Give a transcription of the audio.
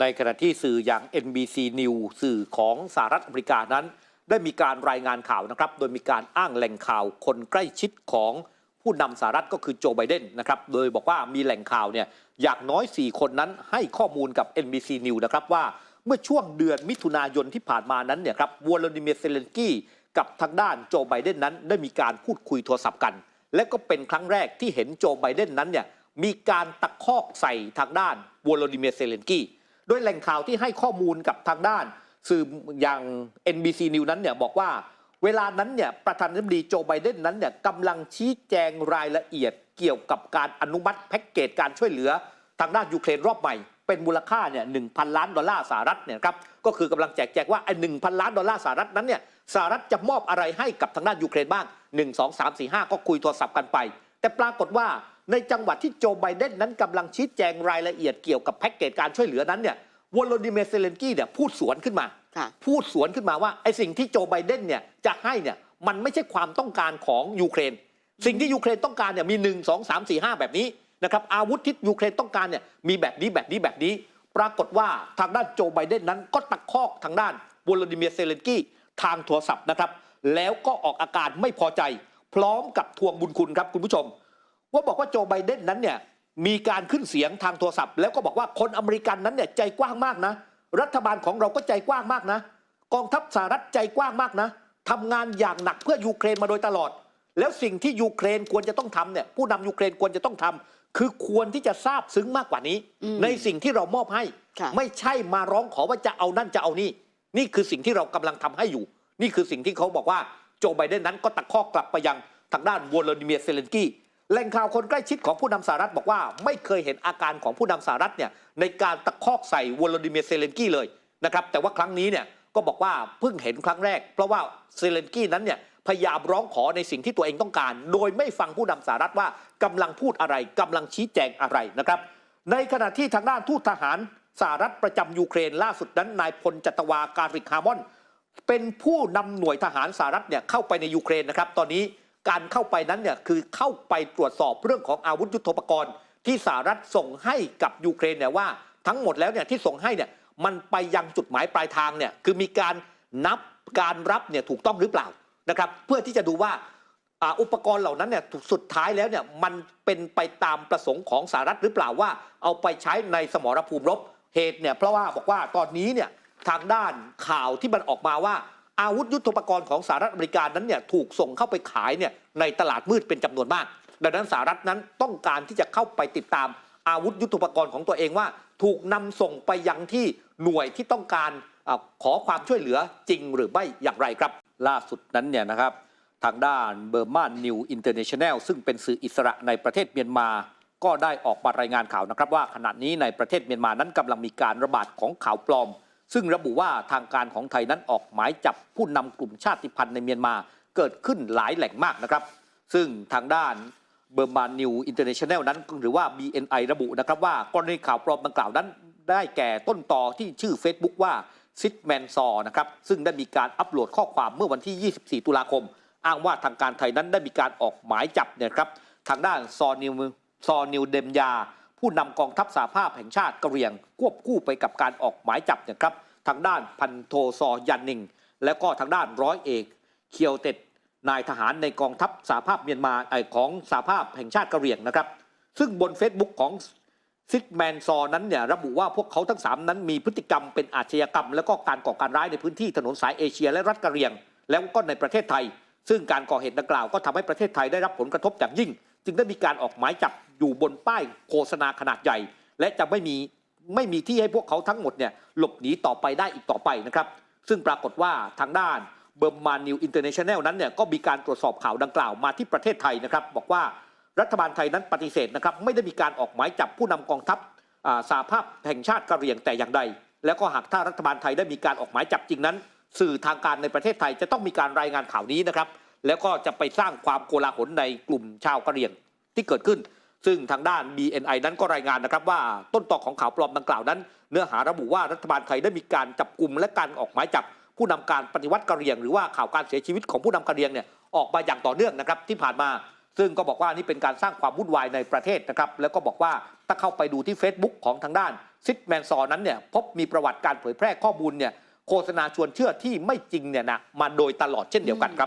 ในขณะที่สื่ออย่าง NBC News สื่อของสหรัฐอเมริกานั้น ได้มีการรายงานข่าวนะครับ โดยมีการอ้างแหล่งข่าวคนใกล้ชิดของผู้นำสหรัฐก็คือโจไบเดนนะครับ โดยบอกว่ามีแหล่งข่าวเนี่ยอย่างน้อย 4 คนนั้นให้ข้อมูลกับ NBC News นะครับว่าเมื่อช่วงเดือนมิถุนายนที่ผ่านมานั้นเนี่ยครับวลาดิเมียร์เซเลนกี้กับทางด้านโจไบเดนนั้น ได้มีการพูดคุยโทรศัพท์กัน และก็เป็นครั้งแรกที่เห็นโจไบเดนนั้นเนี่ยมีการตะคอกใส่ทางด้านวลาดิเมียร์เซเลนกี้ โดยแหล่งข่าวที่ให้ข้อมูลกับทางด้าน สื่ออย่าง NBC News นั้นเนี่ยบอกว่าเวลานั้นเนี่ยประธานาธิบดีโจไบเดนนั้นเนี่ยกำลังชี้แจงรายละเอียดเกี่ยวกับการอนุมัติแพ็กเกจการช่วยเหลือทางด้านยูเครนรอบใหม่ เป็นมูลค่าเนี่ยหนึ่งพันล้านดอลลาร์สหรัฐเนี่ยครับก็คือกำลังแจกแจงว่าไอ้หนึ่งพันล้านดอลลาร์สหรัฐนั้นเนี่ยสหรัฐจะมอบอะไรให้กับทางด้านยูเครนบ้าง1 2 3 4 5ก็คุยโทรศัพท์กันไป แต่ปรากฏว่าในจังหวัดที่โจไบเดนนั้นกำลังชี้แจงรายละเอียดเกี่ยวกับแพ็กเกจการช่วยเหลือนั้นเนี่ยวลาดิเมียร์เซเลนสกี้เนี่ยพูดสวนขึ้นมาค่ะพูดสวนขึ้นมาว่าไอ้สิ่งที่โจไบเดนเนี่ยจะให้เนี่ยมันไม่ใช่ความต้องการของยูเครน สิ่งที่ยูเครนต้องการเนี่ยมี 1 2 3 4 5 แบบนี้นะครับอาวุธที่ยูเครนต้องการเนี่ยมีแบบนี้แบบนี้แบบนี้ ปรากฏว่าทางด้านโจไบเดนนั้นก็ตะคอกทางด้านวลาดิเมียร์เซเลนสกี้ทางโทรศัพท์นะครับแล้วก็ออกอาการไม่พอใจ พร้อมกับทวงบุญคุณครับคุณผู้ชม ว่าบอกว่าโจไบเดนนั้นเนี่ยมีการขึ้นเสียงทางโทรศัพท์ แล้วก็บอกว่าคนอเมริกันนั้นเนี่ยใจกว้างมากนะ รัฐบาลของเราก็ใจกว้างมากนะ กองทัพสหรัฐใจกว้างมากนะทำงานอย่างหนักเพื่อยูเครนมาโดยตลอด แล้วสิ่งที่ยูเครนควรจะต้องทำเนี่ยผู้นำยูเครนควรจะต้องทำคือควรที่จะทราบซึ้งมากกว่านี้อืมในสิ่งที่เรามอบให้ค่ะไม่ใช่มาร้องขอว่าจะเอานั่นจะเอานี่ นี่คือสิ่งที่เรากำลังทำให้อยู่ นี่คือสิ่งที่เขาบอกว่า โจไบเดนนั้นก็ตะคอกกลับไปยังทางด้านวลาดิเมียเซเลนกี้แหล่งข่าวคนใกล้ชิดของผู้นำสหรัฐบอกว่าไม่เคยเห็นอาการของผู้นำสหรัฐเนี่ยในการตะคอกใส่วลาดิเมียเซเลนกี้เลยนะครับแต่ว่าครั้งนี้เนี่ยก็บอกว่าเพิ่งเห็นครั้งแรก เพราะว่าเซเลนกี้นั้นเนี่ยพยายามร้องขอในสิ่งที่ตัวเองต้องการ โดยไม่ฟังผู้นำสหรัฐว่ากำลังพูดอะไรกำลังชี้แจงอะไรนะครับในขณะที่ทางด้านทูตทหารสหรัฐประจำยูเครนล่าสุดนั้นนายพลจัตวาการิกฮามอน เป็นผู้นำหน่วยทหารสหรัฐเนี่ยเข้าไปในยูเครนนะครับ ตอนนี้การเข้าไปนั้นเนี่ยคือเข้าไปตรวจสอบเรื่องของอาวุธยุทโธปกรณ์ ที่สหรัฐส่งให้กับยูเครนเนี่ยว่าทั้งหมดแล้วเนี่ยที่ส่งให้เนี่ยมันไปยังจุดหมายปลายทางเนี่ยคือมีการนับการรับเนี่ยถูกต้องหรือเปล่านะครับเพื่อที่จะดูว่าอ่าอุปกรณ์เหล่านั้นเนี่ยสุดท้ายแล้วเนี่ยมันเป็นไปตามประสงค์ของสหรัฐหรือเปล่าว่า เอาไปใช้ในสมรภูมิรบเหตุเนี่ยเพราะว่าบอกว่าตอนนี้เนี่ย ทางด้านข่าวที่มันออกมาว่า อาวุธยุทโธปกรณ์ของสหรัฐอเมริกานั้นเนี่ยถูกส่งเข้าไปขายเนี่ยในตลาดมืดเป็นจำนวนมาก ดังนั้นสหรัฐนั้นต้องการที่จะเข้าไปติดตามอาวุธยุทโธปกรณ์ของตัวเองว่า ถูกนำส่งไปยังที่หน่วยที่ต้องการอขอความช่วยเหลือจริงหรือไม่อย่างไรครับ ล่าสุดนั้นเนี่ยนะครับ ทางด้านเบอร์มานิวอินเตอร์เนชั่นแนลซึ่งเป็นสื่ออิสระในประเทศเมียนมา ก็ได้ออกมารายงานข่าวนะครับว่าขณะนี้ในประเทศเมียนมานั้นกำลังมีการระบาดของข่าวปลอม ซึ่งระบุว่าทางการของไทยนั้นออกหมายจับผู้นำกลุ่มชาติพันธุ์ในเมียนมาเกิดขึ้นหลายแหล่งมากนะครับ ซึ่งทางด้านเบอร์มานิวอินเตอร์เนชั่นแนลนั้นหรือว่า BNI ระบุนะครับว่ากรณีข่าวปลอมดังกล่าวนั้น ได้แก่ต้นต่อที่ชื่อ Facebook ว่าซิดแมนซอนะครับซึ่งได้มีการอัปโหลดข้อความเมื่อวันที่ 24 ตุลาคม อ้างว่าทางการไทยนั้นได้มีการออกหมายจับเนี่ยครับทางด้านซอนิวซอนิวเดมยา ผู้นำกองทัพสหภาพแห่งชาติกะเหรี่ยง ควบคู่ไปกับการออกหมายจับนี่ยครับ ทางด้านพันโทซอยันนิง แล้วก็ทางด้านร้อยเอกเคียวเต็ดนายทหารในกองทัพสหภาพเมียนมาไอของสหภาพแห่งชาติกะเหรี่ยงนะครับ ซึ่งบน Facebook ของซิกแมนซอนั้นเนี่ยระบุว่าพวกเขาทั้ง 3 นั้นมีพฤติกรรมเป็นอาชญากรรม แล้วก็การก่อการร้ายในพื้นที่ถนนสายเอเชียและรัฐกะเหรี่ยง แล้วก็ในประเทศไทย ซึ่งการก่อเหตุดังกล่าวก็ทำให้ประเทศไทยได้รับผลกระทบอย่างยิ่ง จึงได้มีการออกหมายจับอยู่บนป้ายโฆษณาขนาดใหญ่ และจะไม่มีไม่มีที่ให้พวกเขาทั้งหมดเนี่ยหลบหนีต่อไปได้อีกต่อไปนะครับ ซึ่งปรากฏว่าทางด้านเบอร์มานิวอินเตอร์เนชั่นแนลนั้นเนี่ยก็มีการตรวจสอบข่าวดังกล่าวมาที่ประเทศไทยนะครับ บอกว่ารัฐบาลไทยนั้นปฏิเสธนะครับไม่ได้มีการออกหมายจับผู้นำกองทัพอาสหภาพแห่งชาติกะเหรี่ยงแต่อย่างใด แล้วก็หากถ้ารัฐบาลไทยได้มีการออกหมายจับจริงนั้น สื่อทางการในประเทศไทยจะต้องมีการรายงานข่าวนี้นะครับ แล้วก็จะไปสร้างความโกลาหลในกลุ่มชาวกะเหรี่ยงที่เกิดขึ้น ซึ่งทางด้าน BNI นั้นก็รายงานนะครับว่าต้นตอของข่าวปลอมดังกล่าวนั้น เนื้อหาระบุว่ารัฐบาลไทยได้มีการจับกลุ่มและการออกหมายจับผู้นำการปฏิวัติกะเหรี่ยง หรือว่าข่าวการเสียชีวิตของผู้นำกะเหรี่ยงเนี่ยออกมาอย่างต่อเนื่องนะครับที่ผ่านมา ซึ่งก็บอกว่านี่เป็นการสร้างความวุ่นวายในประเทศนะครับแล้วก็บอกว่าถ้าเข้าไปดูที่ Facebook ของทางด้านซิดแมนซอนั้นเนี่ยพบมีประวัติการเผยแพร่ข้อมูลเนี่ยโฆษณาชวนเชื่อที่ไม่จริงเนี่ยนะมาโดยตลอดเช่นเดียวกันครับ